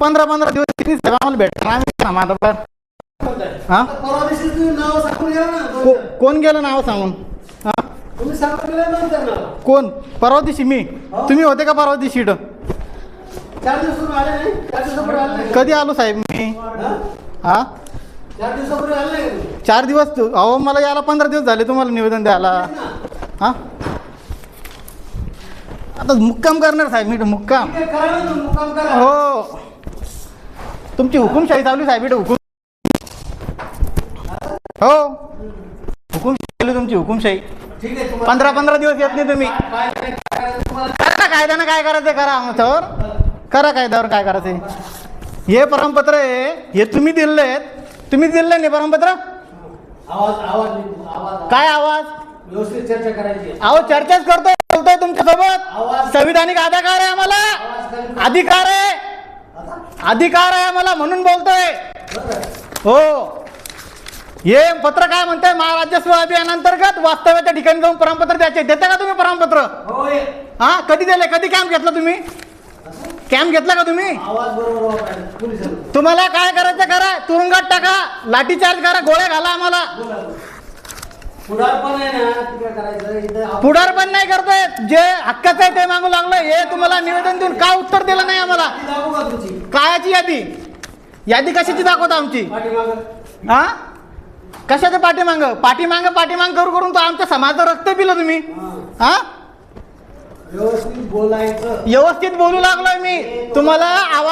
पंधरा पंधरा दिवस किती आम्हाला भेटणार आम्ही समाधान हा? को- कोण गेलं नाव सांगून? सांगून कोण? परवा दिवशी मी. तुम्ही होते का परवा दिवशी कधी आलो साहेब मी? हा? चार दिवस तू- अहो मला याला पंधरा दिवस झाले तुम्हाला निवेदन द्यायला. हा? आता मुक्काम करणार साहेब मी इथं मुक्काम. हो. तुमची हुकुमशाही चालू साहेब इथं हुकुम हो. हुकुमशाही तुमची हुकुमशाही. पंधरा पंधरा दिवस येत नाही तुम्ही. करा कायद्यानं काय करायचं करा आमच्यावर. करा कायद्यावर काय करायचं हे. परमपत्र आहे हे तुम्ही दिले तुम्ही दिले नाही परमपत्र? आवाज आवाज निघतो, आवाज काय आवाज? व्यवस्थित चर्चा करायची आहे. अहो चर्चाच करतोय बोलतोय तुमच्यासोबत आवाज- संविधानिक अधिकार आहे आम्हाला. अधिकार आहे? अधिकार आहे आम्हाला म्हणून बोलतोय. हो. हे पत्र काय म्हणतंय? महाराजस्व अभियानांतर्गत वास्तव्याच्या ठिकाणी जाऊन प्रमाणपत्र द्यायचे. देता का तुम्ही प्रमाणपत्र? हा? कधी दिले? कधी कॅम्प घेतला तुम्ही? कॅम्प घेतला का तुम्ही? तुम्हाला काय करायचं करा तुरुंगात टाका. लाठीचार्ज करा. गोळ्या घाला आम्हाला. बोला पुढार पण आहे ना तिकडे करायचं इथं आपण- पुढार पण नाही करतोय. जे हक्काचं आहे ते मागू लागलं हे तुम्हाला निवेदन देऊन का उत्तर दिलं नाही आम्हाला? ती दाखवू का तुमची? कायाची यादी. यादी कशाची दाखवता आमची? पाठीमागं. हा? कशाचं पाठीमांग? पाठीमांग पाठीमांग करू करून तो आमच्या समाजाचं रक्त पिलं तुम्ही. हा. हा? व्यवस्थित बोलायचं. व्यवस्थित बोलू लागलोय मी. तुम्हाला आवाज